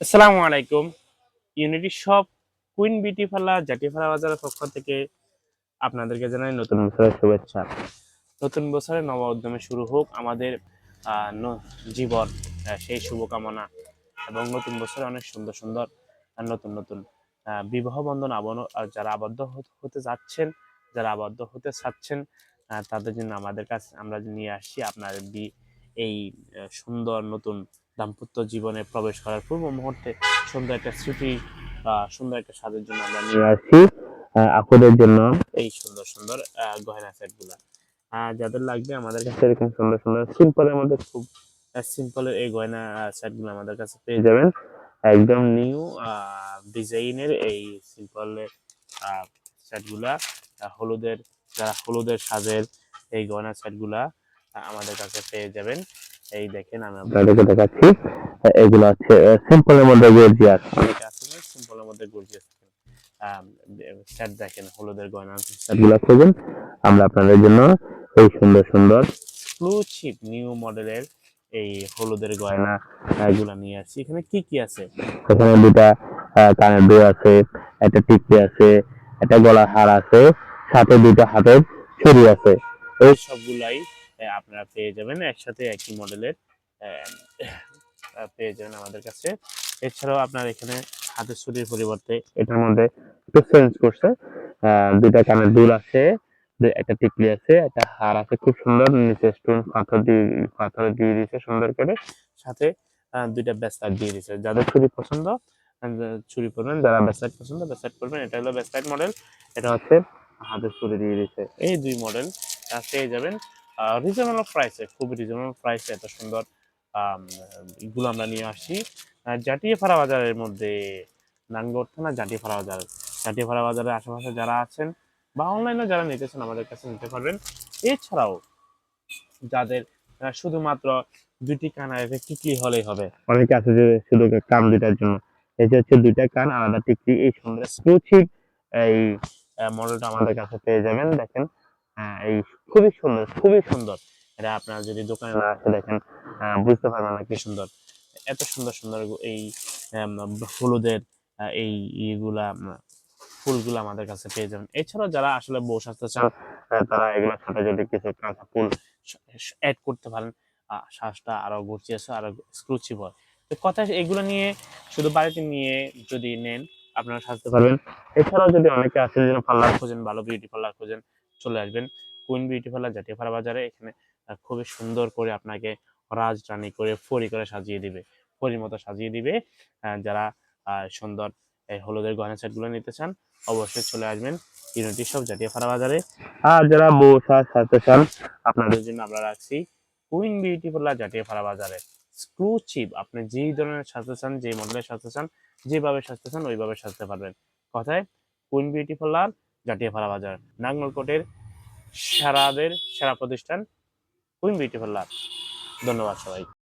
আসসালামু আলাইকুম। Unity shop queen beauty parlour Jatipara বাজারের পক্ষ থেকে আপনাদেরকে জানাই নতুন বছরের শুভেচ্ছা। নতুন বছরের নব উদ্যমে শুরু হোক আমাদের জীবন সেই শুভকামনা এবং নতুন বছরে অনেক সুন্দর সুন্দর নতুন নতুন বিবাহ বন্ধন আবন যারা আবদ্ধ হতে- যাচ্ছেন, যারা আবদ্ধ হতে চাচ্ছেন তাদের জন্য আমাদের কাছে, আমরা নিয়ে আসছি আপনাদের এই সুন্দর নতুন দাম্পত্য জীবনে প্রবেশ করার পূর্ব মুহূর্তে সুন্দর একটা স্মৃতি বা সুন্দর একটা স্বাদের জন্য আমরা নিয়ে আহ, আপুদের জন্য। এই সুন্দর সুন্দর আহ, গয়না সেটগুলা আহ, যাদের লাগবে আমাদের কাছে এরকম সুন্দর সুন্দর সিম্পলের মধ্যে খুব সিম্পলের এই গয়না সেটগুলো আমাদের কাছে পেয়ে যাবেন। একদম নিউ ডিজাইনের এই সিম্পলের সেটগুলা হলুদের যারা হলুদের সাজের এই গয়না সেটগুলা আমাদের কাছে পেয়ে যাবেন। এই দেখেন আমি আপনাদেরকে দেখাচ্ছি। এগুলো হচ্ছে সিম্পলের মধ্যে গর্জিয়াস অনেকে আছে সিম্পলের মধ্যে গর্জিয়াস সেট দেখেন হলুদের গয়না সেটগুলো খুঁজুন আমরা আপনাদের জন্য এই সুন্দর সুন্দর চিপ নিউ মডেলের এই হলুদের গয়না এগুলো নিয়ে আসছি। এখানে কি কি আছে? এখানে দুটা কানের দুল আছে একটা টিকলি আছে একটা গলার হার আছে সাথে দুটো হাতের ছুরি আছে। এই সবগুলাই আপনারা পেয়ে যাবেন একসাথে একই মডেলের পেয়ে যাবেন আমাদের কাছে। এছাড়াও আপনার এখানে হাতের ছুরির পরিবর্তে এটার মধ্যে চেঞ্জ করছে। দুইটা কানের দুল আছে একটা টিকলি আছে, একটা হার আছে, খুব সুন্দর, নিচে স্টোন পাথর দিয়ে পাথর দিয়ে দিয়েছে সুন্দর করে। সাথে দুইটা ব্যাসলাইট দিয়ে দিয়েছে। যাদের ছুরি পছন্দ ছুরি পরবেন, যারা ব্যাসলাইট পছন্দ ব্যাসলাইট করবেন এটা হলো ব্যাসলাইট মডেল। এটা হচ্ছে হাতের ছুরি দিয়ে দিয়েছে। এই দুই মডেল পেয়ে যাবেন। রিজনেবল প্রাইসে খুব রিজনেবল প্রাইসে এত সুন্দর এগুলো আমরা নিয়ে আহ, জাটিয়াপাড়া বাজারের মধ্যে নানগড় থানা জাটিয়াপাড়া বাজার। জাটিয়াপাড়া বাজারের আশেপাশে যারা আছেন বা অনলাইনে যারা নিতেছেন আমাদের কাছে নিতে পারবেন। এছাড়াও যাদের শুধুমাত্র দুটি কান আর একটা টিকলি হলেই হবে। অনেকে আছে যে শুধু কান দুইটার জন্য। এই যে হচ্ছে দুইটা কান আলাদা টিকলি এই সুন্দর এক্সক্লুসিভ এই মডেলটা আমাদের কাছে পেয়ে যাবেন। দেখেন এই খুবই সুন্দর খুবই সুন্দর। এটা আপনারা যদি দোকানে না আসে দেখেন বুঝতে পারবেন না কি সুন্দর। এত সুন্দর সুন্দর এই হলুদের এই ইগুলা ফুলগুলো আমাদের কাছে পেয়ে যাবেন। এছাড়াও যারা আসলে বউ সাজতে চান তারা এগুলোর সাথে যদি কিছু কাঁচা ফুল অ্যাড করতে পারেন শ্বাসটা আরও গর্জিয়াস, আরও হয়। তো কথা এগুলো নিয়ে, শুধু বাড়িতে নিয়ে যদি নেন, আপনারা সাজতে পারবেন। এছাড়াও যদি অনেকে আছে যেন পার্লার খোঁজেন, ভালো বিউটি পার্লার খোঁজেন, চলে আসবেন। কুইন বিউটি পার্লার জাতীয়পাড়া বাজারে এখানে খুবই সুন্দর করে আপনাকে রাজরানি করে ফরি করে সাজিয়ে দিবে। ফরির মতো সাজিয়ে দিবে যারা সুন্দর এই হলুদের গয়না সেটগুলো নিতে চান, অবশ্যই চলে আসবেন ইউনিটি শপ জাতীয়পাড়া বাজারে। আর যারা বউ সাজ সাজতে চান, আপনাদের জন্য আমরা রাখছি কুইন বিউটি পার্লার জাতীয়পাড়া বাজারে। এক্সক্লুসিভ আপনি যেই ধরনের সাজতে চান, যে মডেলের সাজতে চান, যেভাবে সাজতে চান, ওইভাবে সাজতে পারবেন। কথায় কুইন বিউটি পার্লার জাতীয়পাড়া বাজার, নাঙ্গলকোটের সেরাদের সেরা প্রতিষ্ঠান কুইন বিউটিফুল লাভ ধন্যবাদ সবাই